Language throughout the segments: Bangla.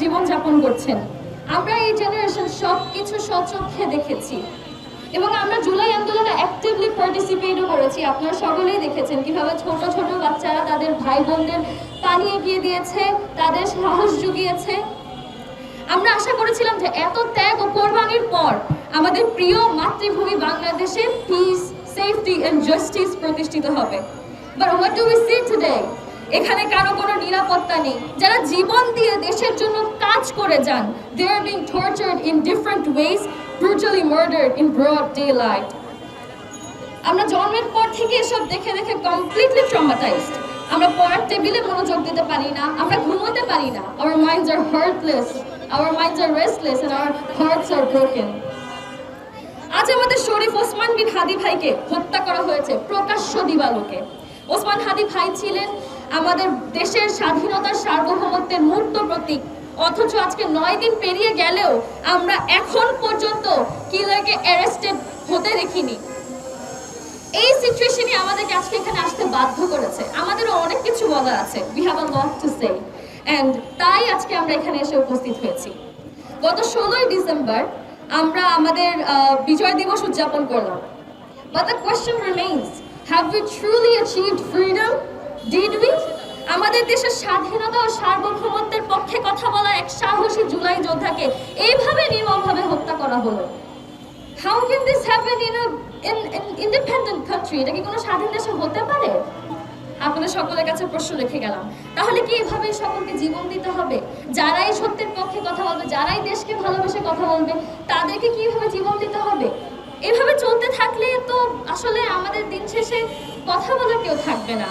জীবনযাপন করছেন। আমরা এই জেনারেশন সব কিছু সচক্ষে দেখেছি। এবং আমরা জুলাই আন্দোলনে অ্যাক্টিভলি পার্টিসিপেটও করেছি। আপনারা সকলেই দেখেছেন কীভাবে ছোট ছোট বাচ্চারা তাদের ভাই বোনদের পানি এগিয়ে দিয়েছে, তাদের সাহস জুগিয়েছে। আমরা আশা করেছিলাম যে এত ত্যাগ ও কোরবানির পর আমাদের প্রিয় মাতৃভূমি বাংলাদেশে পিস সেফটি এন্ড জাস্টিস প্রতিষ্ঠিত হবে। But what do we see today এখানে কারও কোনো নিরাপত্তা নেই। যারা জীবন দিয়ে দেশের জন্য কাজ করে যান they are being tortured in different ways brutally murdered in broad day light আমরা জন্মের পর থেকে এসব দেখে দেখে কমপ্লিটলি ট্রমাটাইজড আমরা পড়ার টেবিলে মনোযোগ দিতে পারি না, আমরা ঘুমোতে পারি না। Our minds are heartless our minds are restless and our hearts are broken আজ আমাদের শরীফ ওসমান বিন হাদি ভাইকে হত্যা করা হয়েছে প্রকাশ্য দিবালোকে। ওসমান হাদি ভাই ছিলেন আমাদের দেশের স্বাধীনতার সার্বভৌমত্বের মূর্ত প্রতীক। অথচ আজকে নয় দিন পেরিয়ে গেলেও আমরা এখন পর্যন্ত কিলারকে অ্যারেস্টেড হতে দেখিনি। এই সিচুয়েশনই আমাদেরকে আজকে এখানে আসতে বাধ্য করেছে। আমাদেরও অনেক কিছু বলার আছে। We have a lot to say and তাই আজকে আমরা এখানে এসে উপস্থিত হয়েছি। গত ষোলোই ডিসেম্বর আমরা আমাদের বিজয় দিবস উদযাপন করলাম। But the question remains have we truly achieved freedom did we আমাদের দেশের স্বাধীনতা ও সার্বভৌমত্বের পক্ষে কথা বলা এক সাহসী জুলাই যোদ্ধাকে এইভাবে নির্মমভাবে হত্যা করা হলো। How can this happen in in independent country এটা কি কোনো স্বাধীন দেশে হতে পারে? আপনাদের সকলের কাছে প্রশ্ন রেখে গেলাম। তাহলে কি এভাবে সকলকে জীবন দিতে হবে? যারাই সত্যের পক্ষে কথা বলবে, যারাই দেশকে ভালোবেসে কথা বলবে, তাদেরকে কীভাবে জীবন দিতে হবে? এভাবে চলতে থাকলে তো আসলে আমাদের দিন শেষে কথা বলার কেউ থাকবে না।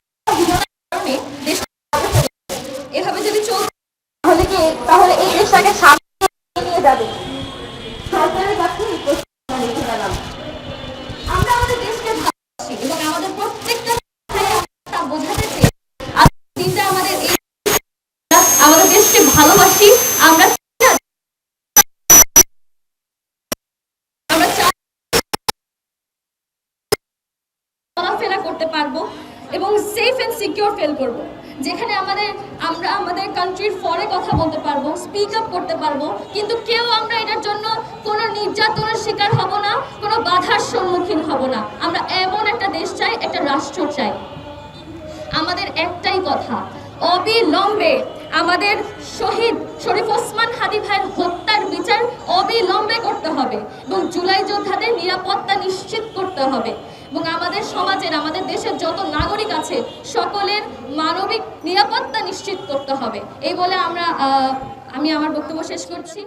তাহলে এই দেশটাকে সামনে নিয়ে যাবে আমরা আমাদের দেশকে ভালোবাসি এবং আমাদের প্রত্যেকটা আমাদের আমাদের দেশকে ভালোবাসি আমরা করতে পারব এবং সেফ এন্ড সিকিউর ফিল করব যেখানে আমাদের, আমরা আমাদের কান্ট্রির ফরে কথা বলতে পারব স্পিক আপ করতে পারব, কিন্তু কেউ আমরা এটার জন্য কোনো নির্যাতনের শিকার হব না, কোনো বাধার সম্মুখীন হব না। আমরা এমন একটা দেশ চাই, একটা রাষ্ট্র চাই। আমাদের একটাই কথা, অবিলম্বে আমাদের শহীদ শরীফ ওসমান হাদি ভাইয়ের হত্যার বিচার অবিলম্বে করতে হবে এবং জুলাই যোদ্ধাদের নিরাপত্তা নিশ্চিত করতে হবে। এবং আমাদের সমাজের, আমাদের দেশের যত নাগরিক আছে, সকলের মানবিক নিরাপত্তা নিশ্চিত করতে হবে। এই বলে আমরা আমি আমার বক্তব্য শেষ করছি।